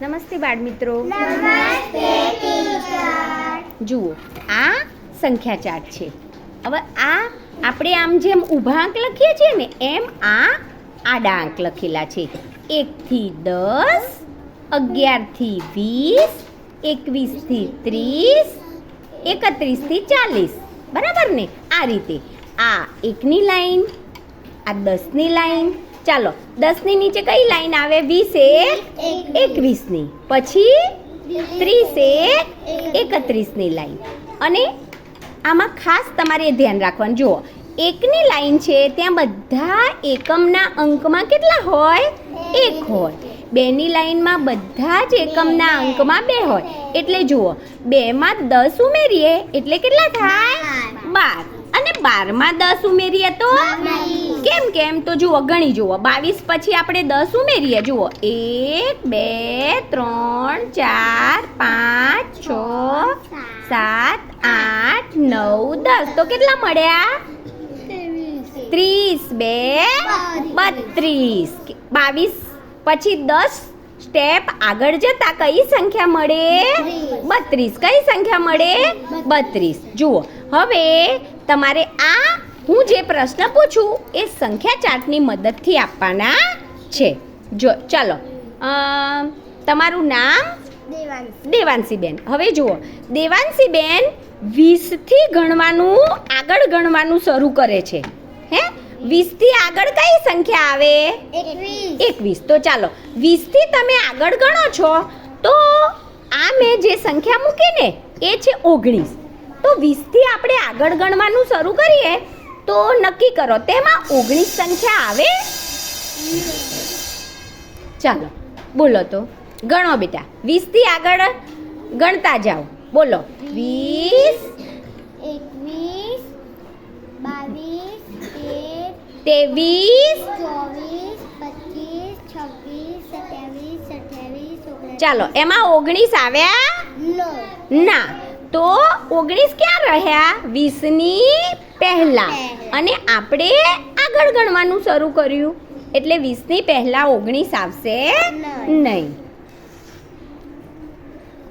નમસ્તે બાળ મિત્રો જુઓ આ સંખ્યા ચાર્ટ છે. હવે આ આપણે આમ જેમ ઊભા આંક લખીએ છીએ ને એમ આ આડા આંક લખેલા છે. એકથી દસ અગિયારથી વીસ એકવીસથી ત્રીસ એકત્રીસથી ચાલીસ. બરાબર ને? આ રીતે. આ એકની લાઈન આ દસની લાઈન ચાલો, દસની નીચે કઈ લાઈન આવે? વીસ એક એકવીસની. પછી ત્રીસ એક એકત્રીસની લાઈન. અને આમાં ખાસ તમારે ધ્યાન રાખવાનું. જુઓ, એકની લાઈન છે, ત્યાં બધા એકમના અંકમાં કેટલા હોય? એક હોય. બેની લાઈનમાં બધા જ એકમના અંકમાં બે હોય. એટલે જુઓ, બેમાં દસ ઉમેરીએ, એટલે કેટલા થાય? બાર. બારમાં દસ ઉમેરીએ તો? કેમ કેમ? તો જુઓ ગણી જુઓ. બાવીસ પછી આપણે દસ ઉમેરીએ. જુઓ એક બે ત્રણ ચાર પાંચ છ સાત આઠ નવ દસ. તો કેટલા મળ્યા? ત્રીસ બે બત્રીસ. બાવીસ પછી દસ સ્ટેપ આગળ જતા કઈ સંખ્યા મળે? બત્રીસ. કઈ સંખ્યા મળે? બત્રીસ. જુઓ હવે તમારે આ હું જે પ્રશ્ન પૂછું એ સંખ્યા ચાર્ટની મદદથી આપવાના છે. જો ચાલો. તમારું નામ? દેવાંશીબેન. હવે જુઓ. દેવાંશીબેન વીસથી ગણવાનું આગળ ગણવાનું શરૂ કરે છે. હે? વીસથી આગળ કઈ સંખ્યા આવે? એકવીસ. તો ચાલો. વીસથી તમે આગળ ગણો છો તો આ મેં જે સંખ્યા મૂકી ને એ છે ઓગણીસ. તો વીસથી આપણે આગળ ગણવાનું શરૂ કરીએ તો નક્કી કરો તેમાં ઓગણીસ સંખ્યા આવે? ચાલો બોલો તો. ગણો બેટા વીસથી આગળ ગણતા જાઓ. બોલો. વીસ એકવીસ બાવીસ તેર ત્રેવીસ ચોવીસ પચીસ છવ્વીસ સત્યાવીસ અઠ્યાવીસ ચાલો એમાં ઓગણીસ આવ્યા? ના. તો ઓગણીસ ક્યાં રહ્યા? વીસની પહેલા. અને આપણે આગળ ગણવાનું શરૂ કર્યું. એટલે વીસની પહેલા ઓગણીસ આવશે નહીં.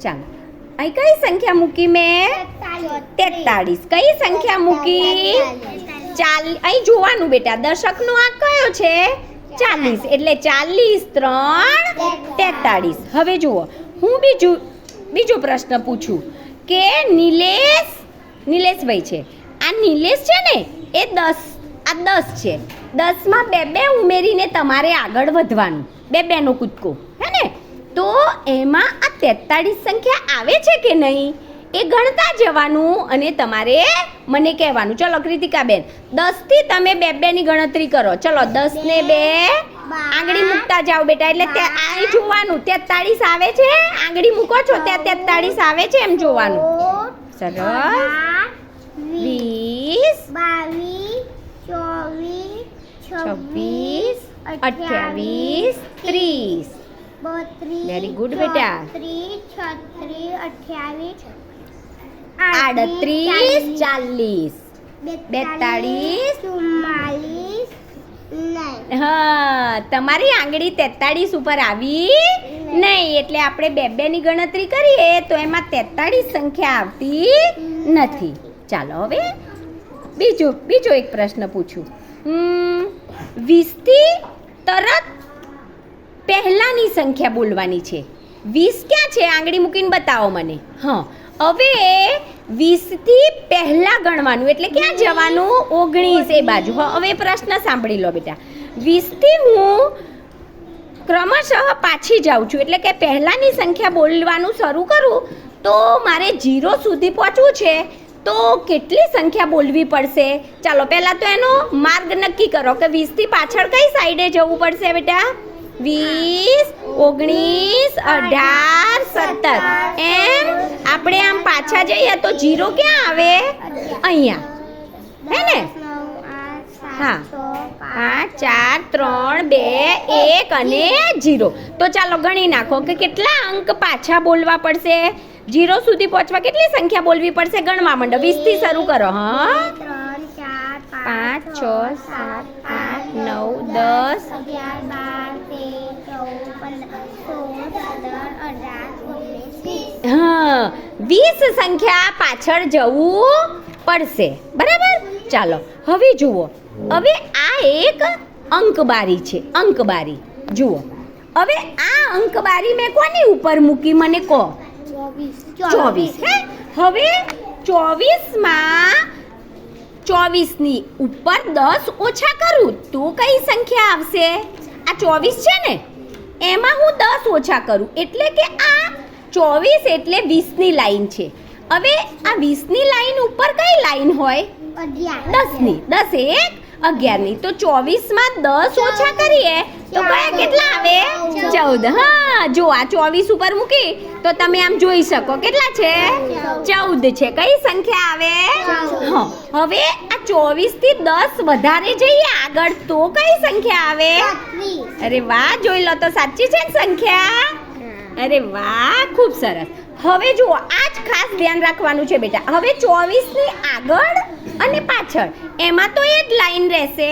ચાલો. અહીં કઈ સંખ્યા મૂકી મેં? તેતાળીસ. કઈ સંખ્યા મૂકી? ચાલ, અહીં જોવાનું બેટા. દશકનો આ કયો છે? ચાલીસ. એટલે ચાલીસ ત્રણ તેતાળીસ. હવે જુઓ. હું બીજું, બીજો પ્રશ્ન પૂછું. કે નિલેશ, નિલેશભાઈ છે. આ નિલેશ છે ને, એ દસ, આ દસ છે. દસમાં બે બે ઉમેરીને તમારે આગળ વધવાનું, બે બેનો કૂદકો, હે ને? તો એમાં આ તેતાળીસ સંખ્યા આવે છે કે નહીં? એ ગણતા જવાનું અને તમારે મને કહેવાનું. ચલો, કૃતિકાબેન, દસથી તમે બે બેની ગણતરી કરો. ચલો દસ ને બે આંગળી મૂકતા જાઓ બેટા એટલે ત્યાં અહીં જોવાનું. તેતાળીસ આવે છે? આંગળી મૂકો છો ત્યાં તેતાળીસ આવે છે એમ જોવાનું. સરસ. વીસ. બાવીસ ચોવીસ છવ્વીસ અઠ્યાવીસ ત્રીસ વેરી ગુડ બેટા. ત્રીસ છત્રીસ અઠ્યાવીસ આડત્રીસ ચાલીસ. બેતાળીસ. ચુમ્માલીસ હા તમારી આંગળી તેતાળીસ ઉપર આવી? નહીં. એટલે આપણે બે બેની ગણતરી કરીએ તો એમાં તેતાળીસ સંખ્યા આવતી નથી. ચાલો હવે બીજો બીજો એક પ્રશ્ન પૂછું. વીસથી તરત પહેલાંની સંખ્યા બોલવાની છે. વીસ ક્યાં છે? આંગળી મૂકીને બતાવો મને. હા હવે વીસથી પહેલાં ગણવાનું એટલે ક્યાં જવાનું ઓગણીસ એ બાજુ. હવે પ્રશ્ન સાંભળી લો બેટા. વીસથી હું ક્રમશઃ પાછી જાઉં છું એટલે કે પહેલાંની સંખ્યા બોલવાનું શરૂ કરું તો મારે જીરો સુધી પહોંચવું છે તો કેટલી સંખ્યા બોલવી પડશે? ચાલો પહેલાં તો એનો માર્ગ નક્કી કરો કે વીસથી પાછળ કઈ સાઈડે જવું પડશે બેટા? વીસ, ઓગણીસ, અઢાર, સત્તર. એમ? આપણે આમ પાછા જઈએ તો જીરો ક્યાં આવે? અહીંયા. હે ને? હા. પાંચ, ચાર, ત્રણ, બે, એક અને જીરો. તો ચાલો ગણી નાખો કે કેટલા અંક પાછા બોલવા પડશે? જીરો સુધી પહોંચવા કેટલી સંખ્યા બોલવી પડશે? ગણવા માંડો. વીસથી શરૂ કરો, હા? પાંચ, છ, સાત, આઠ, નવ, દસ અગિયાર તેર ચૌદ પંદર સોળ પંદર અઢાર ઓગણીસ વીસ હા વીસ સંખ્યા પાછળ જવું પડશે. બરાબર? ચાલો હવે જુઓ. હવે આ એક અંકબારી છે અંકબારી. જુઓ. હવે આ અંકબારી મેં કોની ઉપર મૂકી મને કહો? ચોવીસ. હે? હવે ચોવીસમાં ચોવીસની ઉપર દસ ઓછા કરું તો કઈ સંખ્યા આવશે? આ ચોવીસ છે ને? એમાં હું દસ ઓછા કરું. એટલે કે આ ચોવીસ એટલે વીસની લાઈન છે. હવે આ વીસની લાઈન ઉપર કઈ લાઈન હોય? દસની. દસ એક અગિયારની. તો ચોવીસમાં દસ ઓછા કરીએ તો કયા કેટલા આવે? ચૌદ. હા જો આ ચોવીસ ઉપર મૂકી તો તમે આમ જોઈ શકો. કેટલા છે? ચૌદ. છે. કઈ સંખ્યા આવે? હા. હવે આ ચોવીસથી દસ વધારે જઈએ આગળ તો કઈ સંખ્યા આવે? અરે વાહ જોઈ લો તો સાચી છે ને સંખ્યા? અરે વાહ ખૂબ સરસ. હવે જુઓ આ જ ખાસ ધ્યાન રાખવાનું છે બેટા. હવે ચોવીસની આગળ અને પાછળ. એમાં તો એ જ લાઈન રહેશે.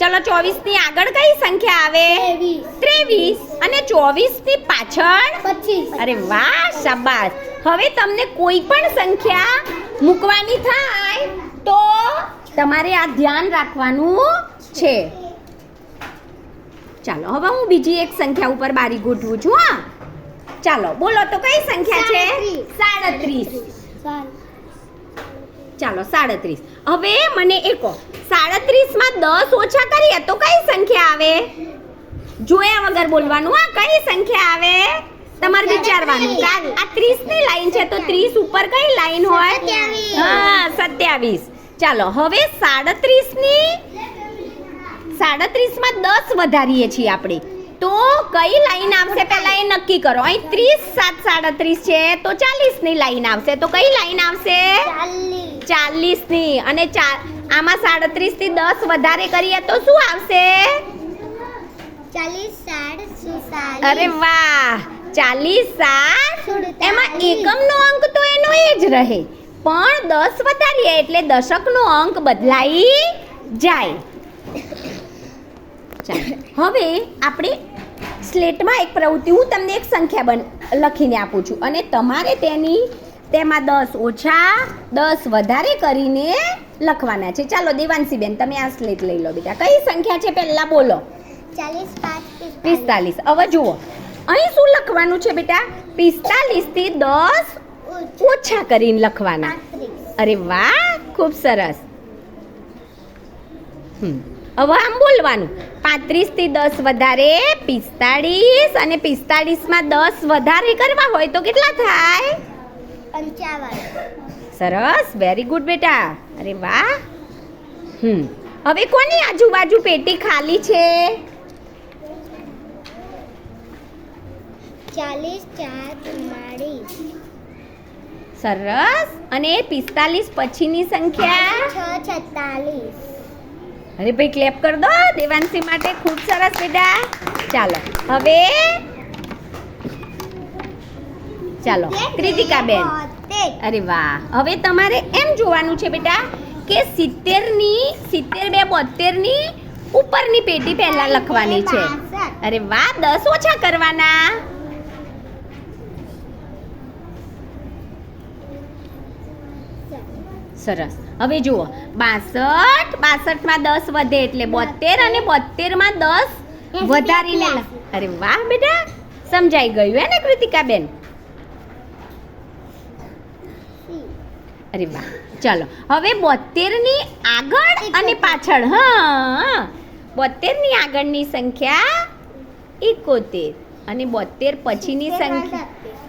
ચલો ચોવીસની આગળ કઈ સંખ્યા આવે? ત્રેવીસ. અને ચોવીસની પાછળ? અરે વાહ શાબાશ. હવે તમને કોઈ પણ સંખ્યા મૂકવાની થાય તો તમારે આ ધ્યાન રાખવાનું છે. ચાલો હવે હું બીજી એક સંખ્યા ઉપર બારી ગોઠવું છું હા. ચાલો બોલો તો કઈ સંખ્યા છે? સાડત્રીસ. ચાલો સાડત્રીસ. હવે મને એ કહો સાડત્રીસમાં દસ ઓછા કરીએ તો કઈ સંખ્યા આવે? જોયા વગર બોલવાનું. આ કઈ સંખ્યા આવે? તમારે વિચારવાનું. આ ત્રીસની લાઈન છે તો ત્રીસ ઉપર કઈ લાઈન હોય. હા સત્યાવીસ. ચાલો હવે સાડત્રીસની સાડત્રીસમાં દસ વધારીએ છીએ આપણે. તો કઈ લાઈન આવશે? પહેલા એ નક્કી કરો. અહીં ત્રીસ સાત સાડત્રીસ છે તો ચાલીસની લાઈન આવશે. તો કઈ લાઈન આવશે? ચાલીસ. ની અને આમાં સાડત્રીસથી દસ વધારે કરીએ તો શું આવશે? અરે વાહ! ચાલીસ સાત એમાં એમાં એકમનો અંક તો એનો એ જ રહે. પણ દસ વધારીએ એટલે દશકનો અંક બદલાઈ જાય. ચાલો. હવે આપણે સ્લેટમાં એક પ્રવૃત્તિ. હું તમને એક સંખ્યા બન લખીને આપું છું. અને તમારે તેની તેમાં દસ ઓછા દસ વધારે કરીને લખવાના છે. ચાલો દેવાંશીબેન તમે આ સ્લેટ લઈ લો બેટા. કઈ સંખ્યા છે પહેલા બોલો. પિસ્તાલીસ. હવે જુઓ. અહીં શું લખવાનું છે બેટા? પિસ્તાલીસથી દસ ઓછા. કરીને લખવાના. અરે વાહ ખૂબ સરસ. હમ. હવે આમ બોલવાનું. પાંત્રીસથી દસ વધારે પિસ્તાળીસ અને પિસ્તાળીસમાં દસ વધારે કરવા હોય તો કેટલા થાય? પંચાવન. સરસ વેરી ગુડ બેટા. અરે વાહ. હમ. હવે કોની આજુબાજુ પેટી ખાલી છે? ચાલીસ ચાર ચુમ્માળીસ. સરસ. અને પિસ્તાલીસ પછીની સંખ્યા? છ છેતાલીસ. અરે ભાઈ ક્લેપ કર દો દેવાંશી માટે ખૂબ સરસ બેટા ચાલો હવે ચાલો કૃતિકાબેન બેન. અરે વાહ હવે તમારે એમ જોવાનું છે બેટા કે સિત્તેરની સિત્તેર બે બોતેરની ઉપરની પેટી પહેલા લખવાની છે. અરે વાહ દસ ઓછા કરવાના. સરસ. હવે જુઓ બાસઠ બાસઠમાં દસ વધે એટલે બોતેર અને બોતેરમાં દસ વધારીને લ- અરે વાહ બેટા સમજાઈ ગયું હે ને કૃતિકાબેન અરે વાહ. ચાલો હવે બોતેરની આગળ અને પાછળ હા. બોતેરની આગળની સંખ્યા એકોતેર અને બોતેર પછીની સંખ્યા.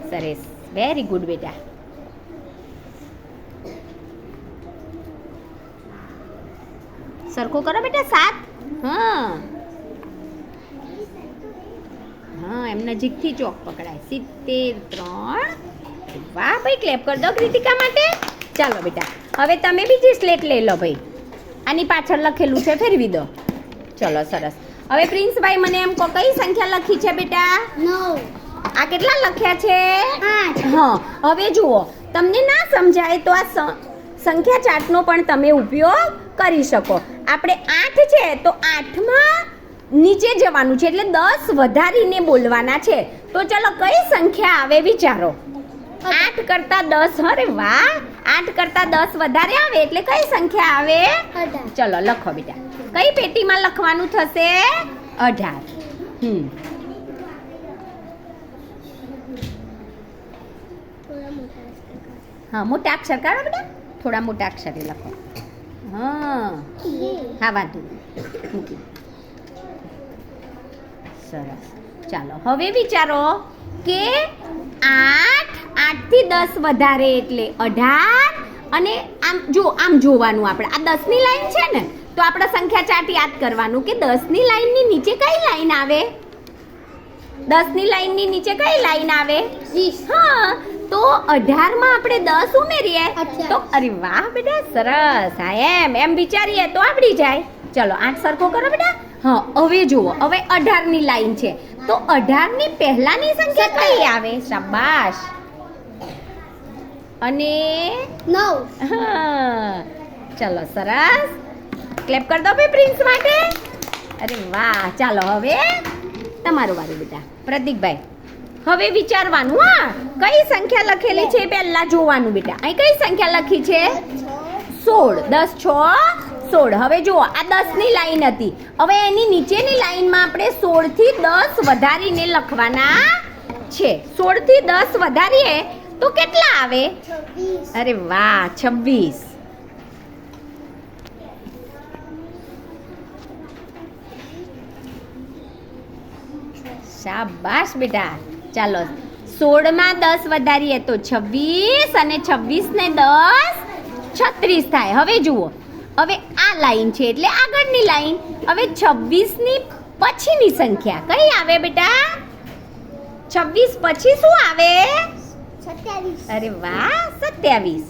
સરસ. વેરી ગુડ બેટા. સરખો કરો બેટા સાત. હા. હા એમ નજીકથી ચોક પકડાય. સિત્તેર ત્રણ. વાહ ભાઈ ક્લેપ કરી દો કૃતિકા માટે. ચાલો બેટા હવે તમે બીજી સ્લેટ લઈ લો ભાઈ. આની પાછળ લખેલું છે ફેરવી દો. ચલો સરસ. હવે પ્રિન્સભાઈ મને એમ કહો કઈ સંખ્યા લખી છે બેટા? આ કેટલા લખ્યા છે? હા હવે જુઓ તમને ના સમજાય તો આ સંખ્યા ચાર્ટનો પણ તમે ઉપયોગ કરી શકો. આપણે આઠ છે તો આઠમાં નીચે જવાનું છે એટલે દસ વધારીને બોલવાના છે. તો ચલો કઈ સંખ્યા આવે વિચારો. આઠ કરતા દસ અરે વાહ! આઠ કરતા દસ વધારે આવે એટલે કઈ સંખ્યા આવે? ચલો લખો બેટા. કઈ પેટીમાં લખવાનું થશે? અઢાર. હમ. હા મોટા અક્ષર કાઢો બેટા. થોડા મોટા અક્ષરે લખો. હા. હા વાંધો મૂકી સરસ. ચાલો હવે વિચારો કે આઠ આઠથી દસ વધારે એટલે અઢાર અને આમ જો આમ જોવાનું આપણે. આ દસની લાઈન છે ને તો આપણે સંખ્યા ચાર્ટ યાદ કરવાનું કે દસની લાઈનની નીચે કઈ લાઈન આવે? દસની લાઈનની નીચે કઈ લાઈન આવે? હા તો અઢારમાં આપણે દસ ઉમેરીએ. તો અરે વાહ બેટા સરસ. હા એમ એમ વિચારીએ તો આવડી જાય. ચલો આઠ સરખો કરો બેટા. હા હવે જુઓ હવે અઢારની લાઈન છે. તો અઢારની પહેલાની સંખ્યા કઈ આવે? શાબાશ. અને નવ. હા ચલો સરસ. ક્લેપ કરી દો ભાઈ પ્રિન્સ માટે. અરે વાહ ચાલો હવે. તમારું વારું બેટા. પ્રતિકભાઈ. હવે વિચારવાનું, હા. કઈ સંખ્યા લખેલી છે પહેલા જોવાનું બેટા. અહીં કઈ સંખ્યા લખી છે? સોળ. દસ, છ, સોળ. હવે જુઓ, આ દસની લાઈન હતી. હવે એની નીચેની લાઈનમાં આપણે સોળથી દસ વધારીને લખવાના છે. સોળથી દસ વધારીએ તો કેટલા આવે? અરે વાહ, છવ્વીસ. શાબાશ બેટા. ચાલો સોળમાં દસ વધારીએ તો છવ્વીસ અને છવ્વીસને દસ છત્રીસ થાય. હવે જુઓ હવે આ લાઈન છે એટલે આગળની લાઈન. હવે છવ્વીસની પછીની સંખ્યા કઈ આવે બેટા? છવ્વીસ પછી શું આવે? અરે વાહ સત્યાવીસ.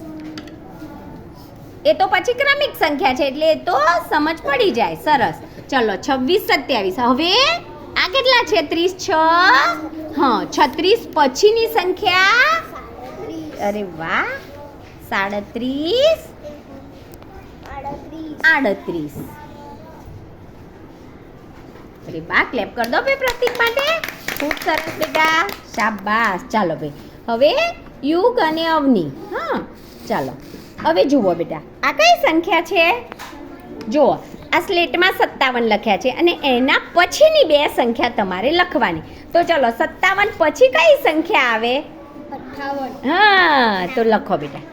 એ તો પછી ક્રમિક સંખ્યા છે એટલે એ તો સમજ પડી જાય સરસ. ચલો છવ્વીસ સત્યાવીસ. હવે આ કેટલા છે? ત્રીસ છ? હા, છત્રીસ પછીની સંખ્યા? અરે વાહ. સાડત્રીસ. આડત્રીસ. અરે બા ક્લેપ કરી દો ભાઈ પ્રતિક માટે. ખૂબ સરસ બેટા. શાબાશ. ચાલો ભાઈ. હવે યુગ અને અવની. હા, ચાલો. હવે જુઓ બેટા. આ કઈ સંખ્યા છે? જુઓ. આ સ્લેટમાં સત્તાવન લખ્યા છે અને એના પછીની બે સંખ્યા તમારે લખવાની. તો ચલો સત્તાવન પછી કઈ સંખ્યા આવે? હા તો લખો બેટા.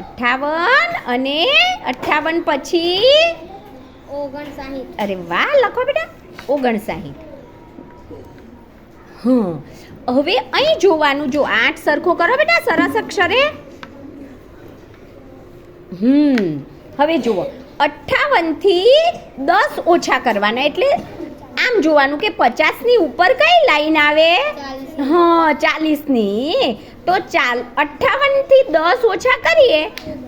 અઠ્ઠાવન અને અઠ્ઠાવન પછી? ઓગણસાઠ. અરે વાહ લખો બેટા. ઓગણસાહીઠ હં હવે અહીં જોવાનું જો આઠ સરખો કરો બેટા સરસ અક્ષરે. હમ. હવે જુઓ અઠ્ઠાવનથી દસ ઓછા કરવાના એટલે આમ જોવાનું કે પચાસની ઉપર કઈ લાઈન આવે? હા ચાલીસની. તો ચાલ અઠ્ઠાવનથી દસ ઓછા કરીએ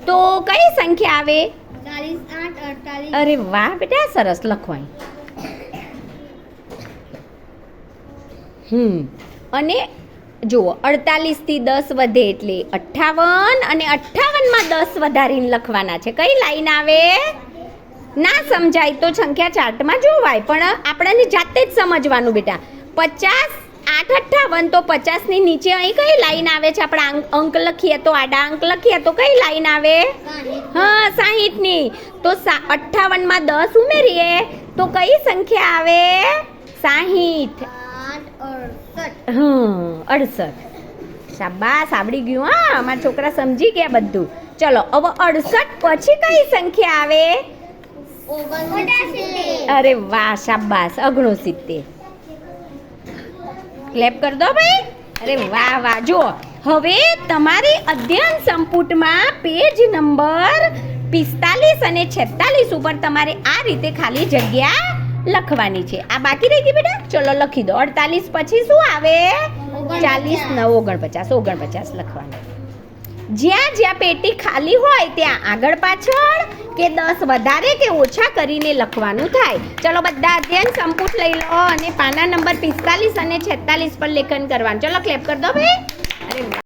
તો કઈ સંખ્યા આવે? ચાલીસ આઠ અડતાલીસ. અરે વાહ બેટા સરસ લખવાય. હમ. અને જુઓ અડતાલીસથી દસ વધે એટલે અઠ્ઠાવન અને અઠ્ઠાવનમાં દસ વધારીને લખવાના છે. કઈ લાઈન આવે? ના સમજાય તો સંખ્યા ચાર્ટમાં જોવાય પણ આપણને જાતે જ સમજવાનું બેટા. પચાસ આઠ અઠ્ઠાવન તો પચાસની નીચે અહીં કઈ લાઈન આવે છે? આપણે અંક લખીએ તો આડા અંક લખીએ તો કઈ લાઈન આવે? હા સાહીઠની. તો અઠ્ઠાવનમાં દસ ઉમેરીએ તો કઈ સંખ્યા આવે? સાહીઠ. હમ અડસઠ. શાબાશ આવડી ગયું હા અમારા છોકરા સમજી ગયા બધું. ચલો હવે અડસઠ પછી કઈ સંખ્યા આવે? અરે વાહ શાબાશ અગણો સિત્તેર ક્લેપ કર દો ભાઈ. અરે વાહ વાહ જો હવે તમારી અધ્યયન સંપુટમાં પેજ નંબર પિસ્તાલીસ અને છેતાલીસ ઉપર તમારે આ રીતે ખાલી જગ્યા લખવાની છે. આ બાકી રહી ગઈ બેટા? ચલો લખી દો. અડતાલીસ પછી શું આવે? ચાલીસ, નવ, ઓગણપચાસ ઓગણપચાસ લખવાનું. જ્યાં જ્યાં પેટી ખાલી હોય ત્યાં આગળ પાછળ કે દસ વધારે કે ઓછા કરીને લખવાનું થાય. ચલો બધા અધ્યયન સંપુટ લઈ લો અને પાના નંબર પિસ્તાલીસ અને છેતાલીસ પર લેખન કરવાનું. ચલો ક્લેપ કર દો ભાઈ. અરે.